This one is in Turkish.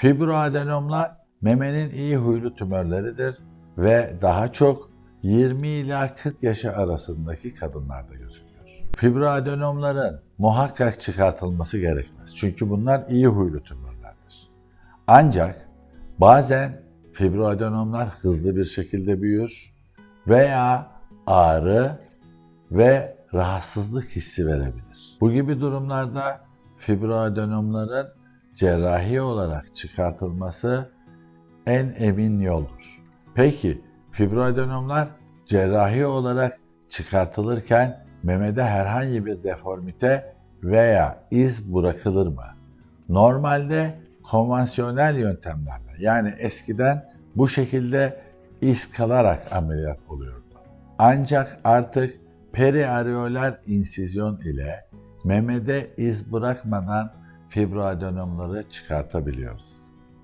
Fibroadenomlar memenin iyi huylu tümörleridir ve daha çok 20 ila 40 yaşı arasındaki kadınlarda gözüküyor. Fibroadenomların muhakkak çıkartılması gerekmez. Çünkü bunlar iyi huylu tümörlerdir. Ancak bazen fibroadenomlar hızlı bir şekilde büyür veya ağrı ve rahatsızlık hissi verebilir. Bu gibi durumlarda fibroadenomların cerrahi olarak çıkartılması en emin yoldur. Peki fibroadenomlar cerrahi olarak çıkartılırken memede herhangi bir deformite veya iz bırakılır mı? Normalde konvansiyonel yöntemlerle yani eskiden bu şekilde iz kalarak ameliyat oluyordu. Ancak artık periareoler insizyon ile memede iz bırakmadan fibroadenomları çıkartabiliyoruz.